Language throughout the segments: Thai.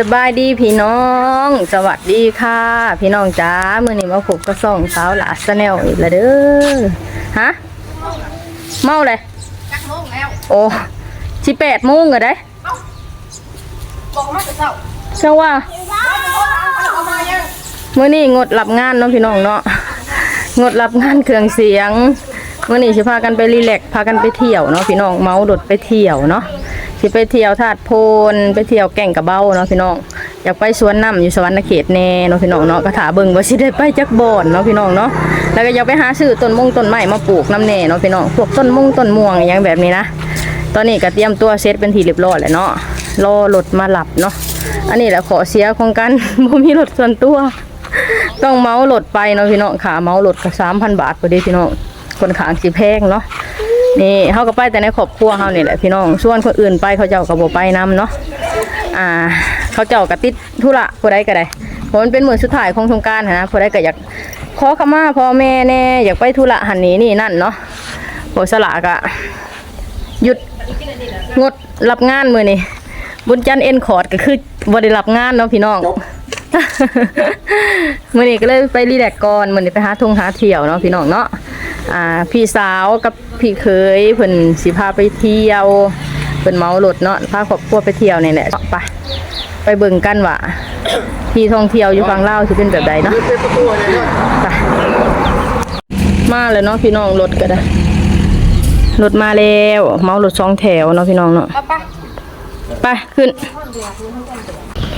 สบายดีพี่น้อง สวัสดีค่ะ พี่น้องจ้ามื้อนี้มาพบกับส่องสาวหลาสแนลอีกแล้วเด้อฮะเมาเลยจักโมงแล้วโอ้สิแปดโมงก็ได้บอกมาแต่เช้าเชื่อว่าเอามายังมื้อนี้งดรับงานเนาะพี่น้องเนาะงดรับงานเครื่องเสียงมื้อนี้สิพากันไปรีแลกซ์พากันไปเที่ยวเนาะพี่น้องเมาดดไปเที่ยวเนาะ สิไปเที่ยวธาตุโพนไปเที่ยวแก่งกระเบ้าเนาะพี่น้องอยากไปสวนน้ำอยู่สวรรณเขตแน่เนาะพี่น้องเนาะก็ถาเบิ่งว่าสิได้ไปจักบ่อนเนาะพี่น้องเนาะแล้วก็อยากไปหาซื้อต้นมงต้นไม้มาปลูกน้ำแน่เนาะพี่น้องพวกต้นมงต้นม่วงอย่างแบบนี้นะตอนนี้ก็เตรียมตัวเซตเป็นทีเรียบร้อยแล้วเนาะรอรถมาหลับเนาะอันนี้แหละขอเสียของกันบ่มีรถส่วนตัว ต้องเมาส์รถไปเนาะพี่น้องขาเมาส์รถก็สามพันบาทพอดีพี่น้องคนขางสิแพงเนาะ นี่เขาก็ไปแต่ในครอบครัวเขานี่แหละพี่น้องส่วนคนอื่นไปเขาเจ้าก็บ่ไปนํเนาะอ่า เขาเจ้าก็ติดธุระผู้ใดก็ได้เพราะมันเป็นมื้อสุดท้ายของสงกรารนะผู้ใดก็อยากขอขมาพ่อแม่แน่อยากไปธุระหันนี้นี่นั่นเนาะโอสละก็หยุดงดรับงานมื้อนี้บุญจันทร์เอ็นคอร์ดก็คือบ่ได้รับงานเนาะพี่น้องมื่อนี้ก็เลยไปรีแลกซ์ก่อนมื่อนี้ไปหาทงหาเที่ยวเนาะพี่น้องเนาะ อ่าพี่สาวกับพี่เคยเพิ่นสิพาไปเที่ยวเพิ่นเมารถเนาะพาครอบครัวไปเที่ยวนี่แหละไปไปเบิ่งกันว่าที่ท่องเที่ยวอยู่ฝั่งลาวสิเป็นแบบใดเนาะไปมาเลยเนาะพี่น้องรถก็ได้รถมาแล้วเมารถสองแถวเนาะพี่น้องเนาะเอาไปไปขึ้น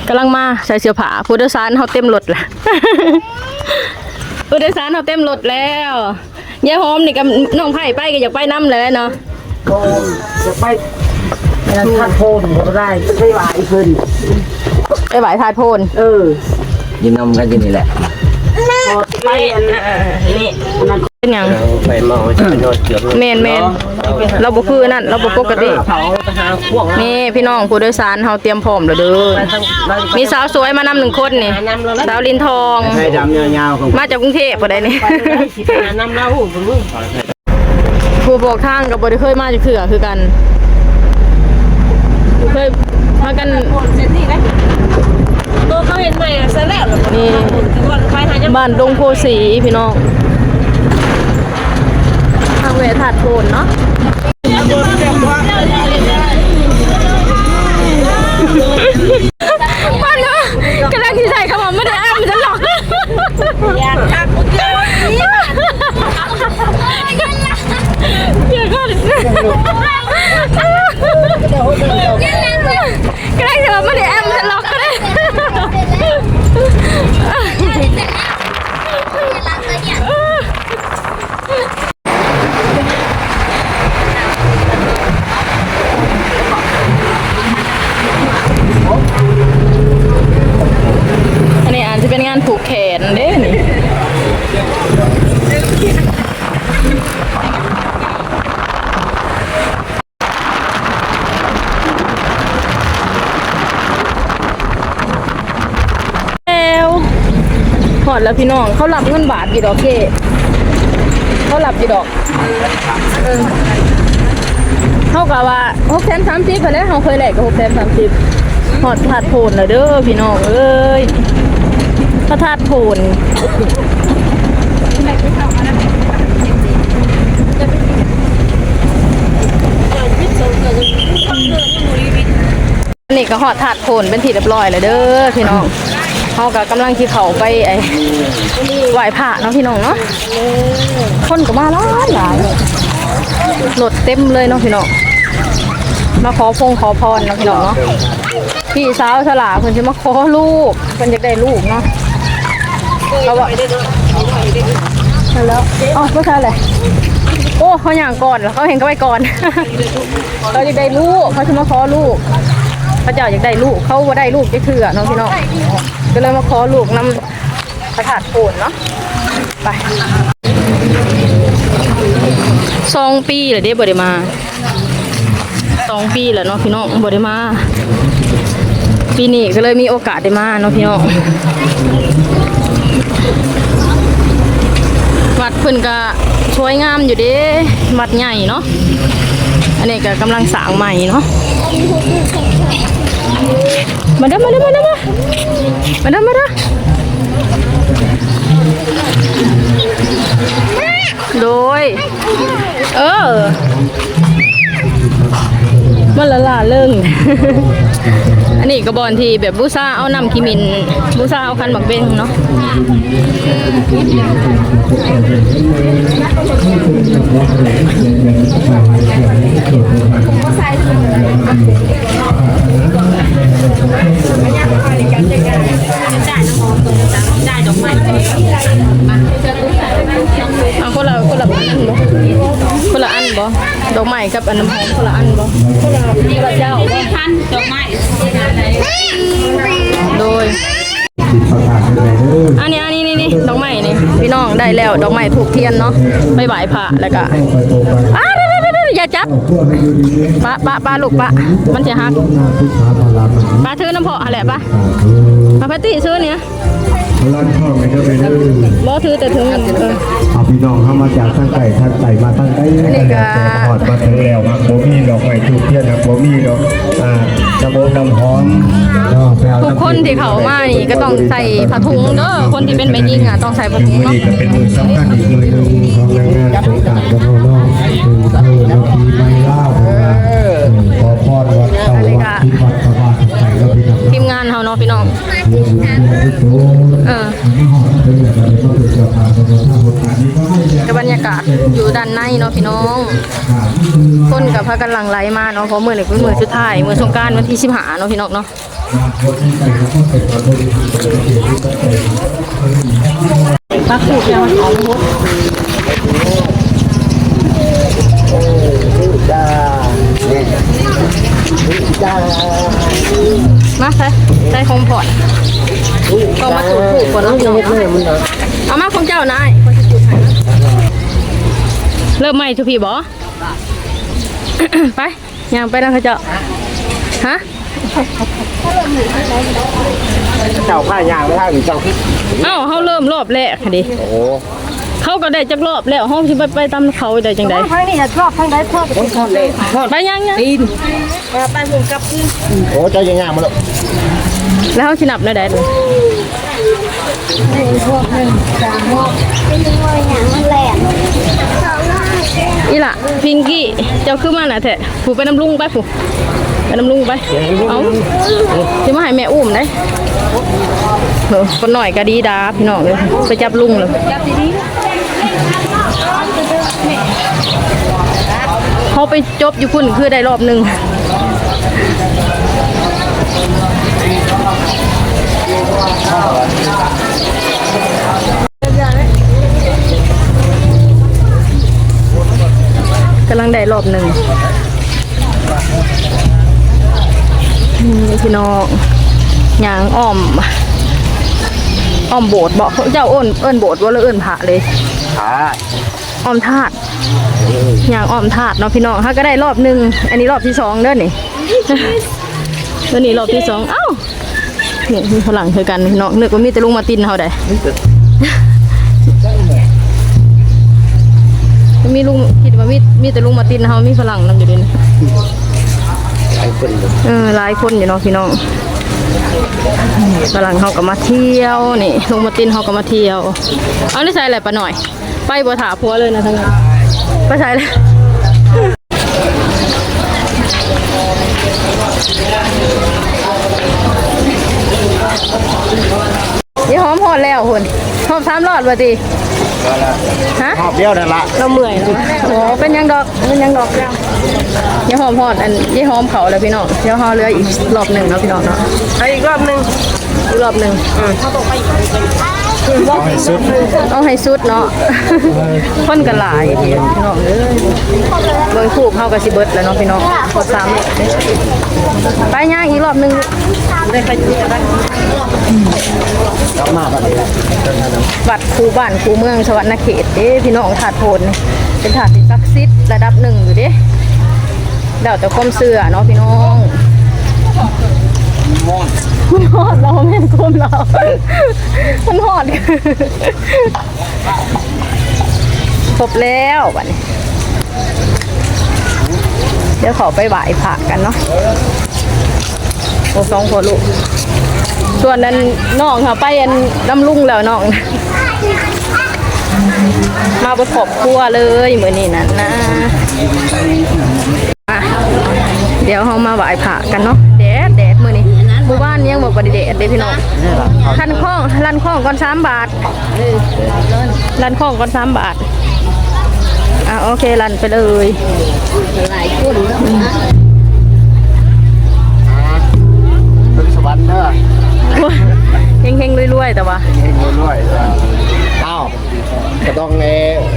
กำลังมาใส่เสื้อผ้าผู้โดยสารเขาเต็มรถละผู้โดยสารเขาเต็มรถแล้ว ยายหอมนี่กับน้องไผ่ไปก็อยากไปน้ำเลยเนาะโกนจะไปนั่นท่านโพนก็ได้ไปไหวขึ้นไปไหวทายโพนเออยินนมกันอยู่นี่แหละ พอไปอันนั้นนี่ เป็นหยังไปเมาจะไปนอนเกือบเมนเมนเราบ่คือนั่นเราบ่ปกติเขาไปหาพวกนี่พี่น้องผู้โดยสารเขาเตรียมพร้อมแล้วเด้อมีสาวสวยมานำหนึ่งคนนี่สาวลินทอง ให้ดำยาวๆของมาจากกรุงเทพบ่ได้นี่สิไปหานำเราผมผู้บอกทางกับบริเคยมาจากเถื่อคือกันเคยมากันเส้นนี้นะตัวเขาเห็นไหมอะเสร็จแล้วนี่ก่อนไปหายังบ้านดงโพสีพี่น้องทาง เวทาดโพนเนาะ แล้วพี่น้องเขาหลับเงินบาทกี่ดอกเก้เขาหลับกี่ดอกเออเท่ากับว่าหกแสนสามสิบไปแล้วเขาเคยแหลกกับหกแสนสามสิบหอดถาดโผนแล้วเด้อพี่น้องเอ้ยพระธาตุโผนนนี้ก็หอดถาดโผนเป็นที่เรียบร้อยแล้วเด้อพี่น้อง เขาก็กำลังที่เขาไปไอ้ไหวพระเนาะพี่น้องเนาะคนก็มาหลายหลายรถเต็มเลยเนาะพี่น้องมาขอพงขอพรเนาะพี่น้องเนาะพี่สาวฉลาเพิ่นสิมาขอลูกเพิ่นอยากได้ลูกเนาะเขาบอกแล้วอ๋อไม่ใช่เลยโอ้เขาอย่างก่อนเขาเห็นเขาไปก่อนเขาอยากได้ลูกเขาจะมาขอลูกเขาเจ้าอยากได้ลูกเขาว่าได้ลูกจะเถื่อเนาะพี่น้อง ก็เลยมาขอลูกนำประถาดโผนเนาะไปสองปีเหรอเด้บ่ได้มาสองปีแล้วเนาะพี่น้องบ่ได้มา ปีนี้ก็เลยมีโอกาสได้มาเนาะพี่น้องวัดเพิ่นก็สวยงามอยู่เด้วัดใหญ่เนาะอันนี้ก็กำลังสร้างใหม่เนาะ มาเด้อมาเด้อมาเด้อมามาเด้อมาเด้อโดย เออมันละลาเรื่องอันนี้กระบอนที่แบบบูซาเอานำขีมินบูซาเอาคันหมักเบงเนาะ กับอันน้ำหอมคนละอันบ่คนละคนละเจ้าบ่พันดอกไม้โดย อันนี้อันนี้นี่นี่ดอกไม้นี่พี่น้องได้แล้วดอกไม้ถูกเทียนเนาะไปไหว้พระแล้วก็อ้าอย่าจับปะปะปะลูกปะมันจะหักปะถือน้ำเพาะอะไรปะปะพัตตี้ซื้อเนี่ย ร้านช่องเลยก็ไปเลยบ่ถือแต่ถึงเออเอาพี่น้องเข้ามาจากทางไก่ทางไก่มาทางไก่อันนี้ก็ถอดมาถึงแล้วครับโบมี่ดอกไม้ทูบเทียนนะโบมี่ดอกอ่าน้ำโบน้ำหอมก็ไปเอาทุกคนที่เขามานี่ก็ต้องใส่ผ้าถุงเด้อคนที่เป็นแม่ยิงอะต้องใส่ผ้าถุงมือเนาะนี้ก็เป็นมือสำคัญอีกมือหนึ่งของนางงานสงกรารกับพ่อน้องคือเธอแล้วปีไม่เล่าขอพรวัดเต่าวัดที่วัด นาะพี่น้องเออบบนี้ก็เป็นเจ้าทางของท่าบทบาทนี้ก็ให้แยกกับบรรยากาศอยู่ด้านในเนาะพี่น้อง คนกับพากันหลังไหลมาเนาะเพราะมื้อนี้เป็นมื้อสุดท้ายมื้อสงกานต์วันที่15เนาะพี่น้องเนาะปักถูกยังหอมหมด มาใส่ใส่คงพอดก็มาถูกถูกก่อนเนาะเอามาของเจ้านายเริ่มใหม่ทุกพี่บอไปย่างไปนะเขาเจ้าฮะเจ้าผ้ายางไม่ได้หรือเจ้าเอ้าเขาเริ่มรอบแรกค่ะดิโอ้โห เขาก็ได้จักรอบแล้วห้องที่ไปไปตามเขาได้จังไดทางนี้รอบทางใดทอดทอดเลยทอดไปยังยังไปหุงกับขึ้นโอ้เจ้ายังงามมาแล้วแล้วเขาชินับได้ได้เลยพวกหนึ่งสามหกเป็นยังไงอย่างมันแหลมสองห้าเจ็ดอีล่ะพิงกี้เจ้าคือมาน่ะแท้ผูไปน้ำลุงไปผูไปน้ำลุงไปเอาสิมาให้แม่อุ้มได้เออ คนหน่อยก็ดีดาพี่น้องเลยไปจับลุงเลยเขาไปจบอยู่คุณคือได้รอบหนึ่งกำลังได้รอบหนึ่งพี่น้องยางอ้อม อ้อมโบสถ์บอกเจ้าเอิ้นเอิ้นโบสถ์ว่าเลยเอิ้นพระเลยอ่าอ้อมธาตุอย่างอ้อมธาตุเนาะพี่น้องถ้าก็ได้รอบหนึ่งอันนี้รอบที่สองเด้อนี่แล้วนี่รอบที่สองเอ้านี่มีฝรั่งคือกันพี่น้องนึกว่ามีแต่ลุงมาตินเฮาได้มีลุงคิดว่ามีมีแต่ลุงมาตินเฮามีฝรั่งนํอยู่ดินไอ้คนเลยเออหลายคนอยู่เนาะพี่น้อง ฝรั่งเฮาก็มาเที่ยวนี่ลุงมาตินเฮาก็มาเที่ยว เอาได้ใส่อะไรปะหน่อย ไปบัวถาพัวเลยนะทั้งนั้นไปใส่เลยยี่หอมหอดแล้วคุณหอมสามรอดบ่ตี ฮะชอบเดียวนั่นละเราเมื่อยนะโอ้เป็นยังดอกเป็นยังดอกยังยี่หอมหอดอันยี่หอมเขาแล้วพี่น้องเดี๋ยวหอเหลืออีกรอบหนึ่งเนาะพี่น้องเนาะไปอีกรอบหนึ่งอีกรอบหนึ่ง เอาให้สุดเอาให้สุดเนาะ คนกันหลายพี่น้องเอ้ยเบิ่งคู่เขากับสิเบิดแล้วเนาะพี่น้องกดสามไปย่างอีกรอบหนึ่งได้ไปจุดกันมาแบบนี้วัดคูบ้านคูเมืองสวรรณเขตเด้พี่น้องถาดโพนนี่เป็นถาดที่ศักดิ์สิทธิ์ระดับหนึ่งอยู่เด้เดาแต่ความเสื่อเนาะพี่น้อง มันหอดเราแม่นคมเรา มันหอดครบแล้วบัดนี้ เดี๋ยวขอไปไหว้พระกันเนาะโอ้สองคนลูก ส่วนนั้นน้องค่ะไปอันน้ำลุ่งแล้วน้อง มาบนขอบครัวเลยเหมือนนี่นั่นนะอะเดี๋ยวเรามาไหว้พระกันเนาะ ยังบอกว่าแดดเด้พี่น้องคันข้องลันข้องก่อนสามบาทลันข้องก่อนสามบาทอะโอเคลันไปเลยเป็นสวรรค์เด้อเฮงๆรวยๆแต่ว่าเองด้วยอ้าวก็ต้องเอ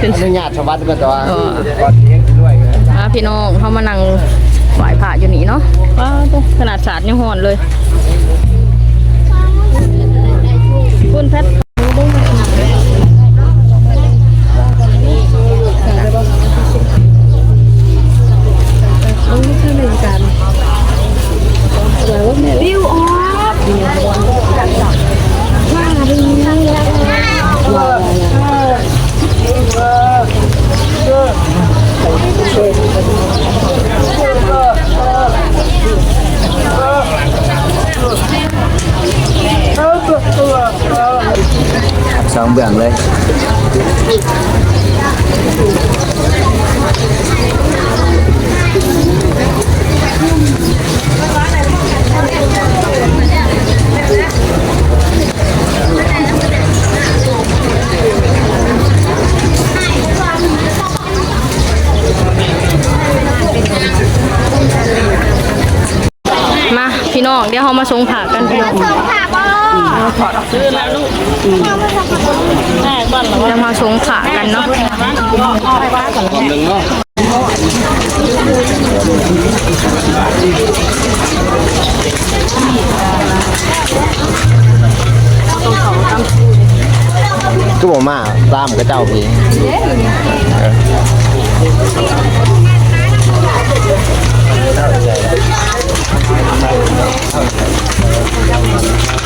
อนุญาตสวรรค์ก็ตัวเออก่อนเองด้วยอะพี่น้องเขามานั่งไหว้พระอยู่นี่เนาะว้าวตัวขนาดสาดยังหอนเลย คุณ องเดี๋ยวเขามาสงผ่ากันพี่น้องค่ะบอเดี๋ยวมาสงผ่ากันเนาะต้องเขาตามก็บอกมาตามกับเจ้าพี่ เท่าใจเท่าใจ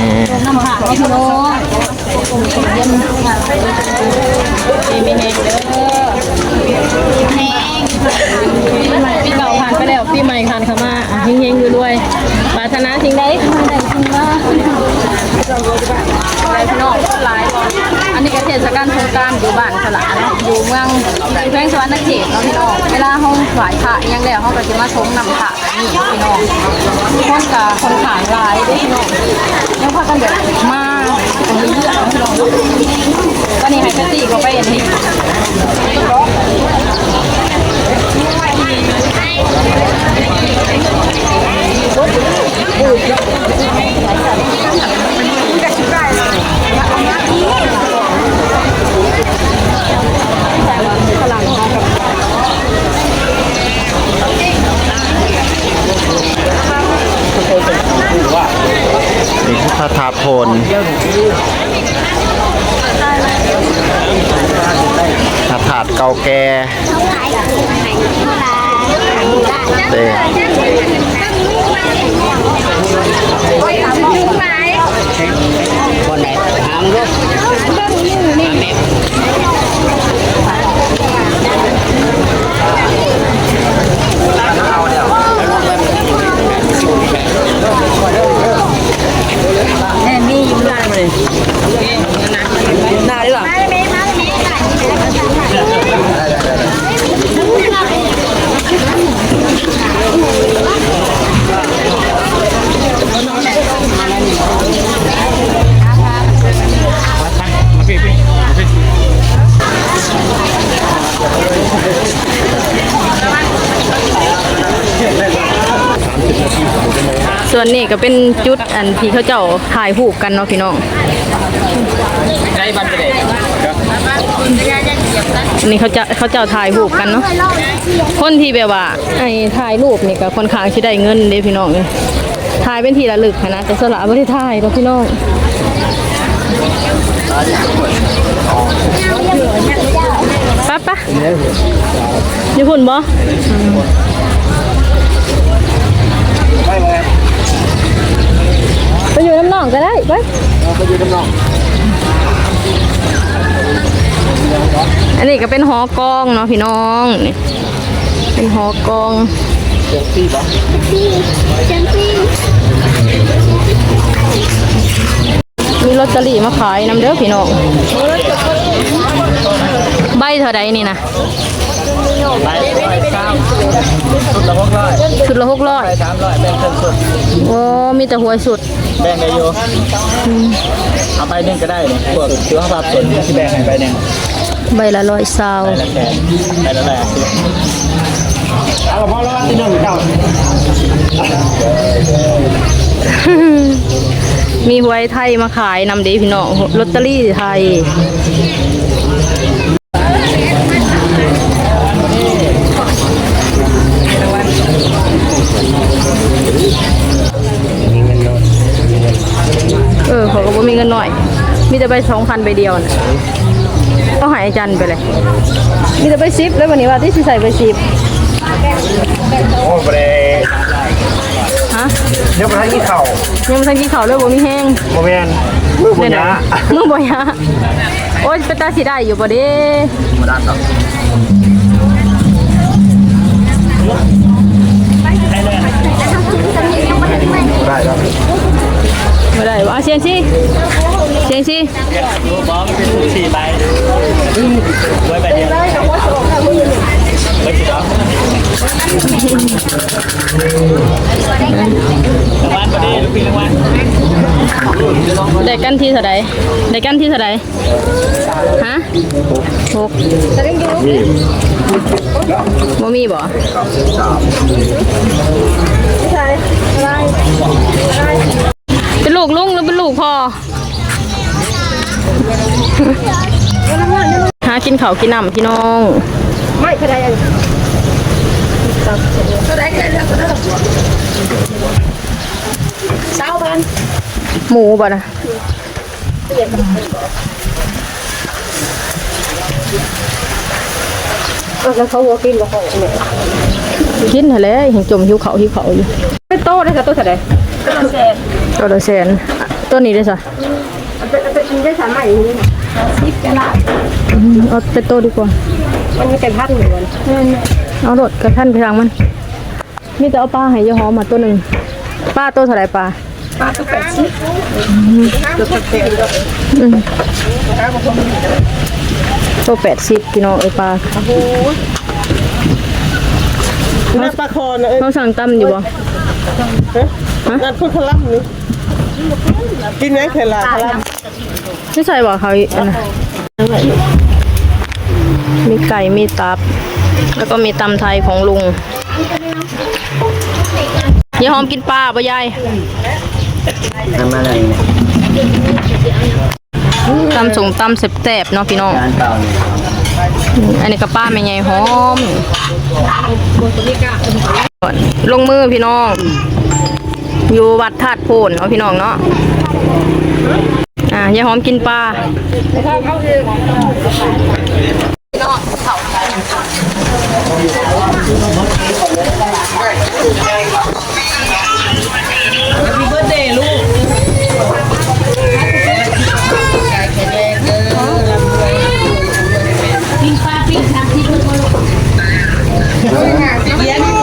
man. น้ำผักพี่น้องยำมีแหนเด้อแหนพี่เบาผ่านไปแล้วปีใหม่ผ่านเข้ามาอะเฮงๆอยู่ด้วยปรารถนาสิ่งใดขอให้ได้สิ่งนั้นอะไรพี่น้องหลายอันนี้ก็เทศกาลสงกรานต์อยู่บ้านสลาเนาะอยู่เมืองแขวงสวรรณเขตเนาะพี่น้องเวลาเฮาไหว้พระยังแล้วเฮาก็สิมาชงนำพระนี้พี่น้องคนก็คนขายหลายด้อพี่น้องยังพากันแบบมาอันนี้เยอะเนาะพี่น้องวันนี้ให้เปตี้เขาไปอันนี้นี่คือพระธาตุโพนพระธาตุเก่าแก่เด้คนไหนถามลูกส่ วน นี้ก็เป็นจุดอันที่เขาเจ้าถ่ายรูปกันเนาะพี่น้องได้บันเลยอันนี้เขาจะเขาเจ้าถ่ายรูปกันเนาะ คนที่แบบว่าไอ้ถ่ายรูปนี่ก็ค่อนข้างสิได้เงินเด้พี่น้องเลยถ่ายเป็นทีละลึกนะแต่สละบ่ได้ถ่ายเนาะพี่น้องปั๊บปะอยู่พุ่นบ่ ไปอยู่น้ำหนองก็ได้ไปไปอยู่ด้านนอกอันนี้ก็เป็นหอกองเนาะพี่น้องนี่เป็นหอกองเดี๋ยวตีบ่พี่จันพี่มีลอตเตอรี่มาขายนำเด้อพี่น้องใบเท่าใดนี่นะไปไปสามสุดละหกร้อยชุดละหกร้อยไปสามร้อยแบ่งครึ่งสุดโอ้มีแต่หวยสุด แบ่งได้อยู่เอาไปหนึ่งก็ได้เนี่ยพวกซื้อห้าบาทส่วนที่แบ่งให้ไปเนี่ยใบละร้อยซาวไปละแสนไปละแสนเอาพอแล้วที่หนึ่งเจ้ามีหวยไทยมาขายนำเด้พี่น้องลอตเตอรี่ไทย แต่ใบสองพันใบเดียวน่ะก็หายอาจารย์ไปเลย มีแต่ใบซิปแล้ววันนี้ว่าที่สิใส่ใบซิปโอ้ไปเลยฮะเดี๋ยวไปทางยี่เข่ายังบ่ทันกินข้าวเลยบ่มีแห้งโมเมนมือบุญเดี๋ยวยานะมึงบ่ยะโอ๊ยเป็นตาสิได้อยู่บ่เด้มาด้านต่อได้ครับ บ่ได้ว่าเสียงสิเสียงสิบอมเป็นสี่ใบไว้ใบเดียวไว้กี่ดอกรางวัลพอดีลูกพี่รางวัลได้กันที่เท่าใดได้กันที่เท่าใดฮะหกบ่มีบ่เป็นลูกลุงหรือเป็นลูกพ่อ หากินเขาวกินน้ำพี่น้อง ไม่ก็ได้ยังเ้าบันหมูบ่นะแล้วเขาวัวกินบ่เขากินทะเลเห็นจมหิวเขาหิวเขาอยู่เป็นโตได้ค่ะโตเท่าไหร่ตัวละแสนตัวละแสนตัวนี้ได้สะ ได้สามใหม่นี่สิบกะละเอาเป็นโตดีกว่า มันมีแต่พันอยู่เอารถกระทันไปทางมันมีแต่เอาปลาให้ยายหอมมาตัวหนึ่งปลาตัวเท่าไหร่ปลาอืมตัวแปดสิบพี่น้องเอ้ยปลาแม่ปลาคอนะเอ้ยเขาสั่งตั้มอยู่บ่งานคุณคลัมนี่กินไหมเคยลาคลัม ไม่ใช่บ่เขาอีกอันนะมีไก่มีตับ แล้วก็มีตำไทยของลุงยายหอมกินปลาป่ะยายทำอะไรตำส่งตำแซ่บๆเนาะพี่น้องงานเก่าเนี่ยอืมอันนี้ก็ป้าแม่ใหญ่หอม ลงมือพี่น้อง อยู่วัดธาตุโพนเนาะพี่น้องเนาะ อ่ายายหอมกินปลาเลี้ยง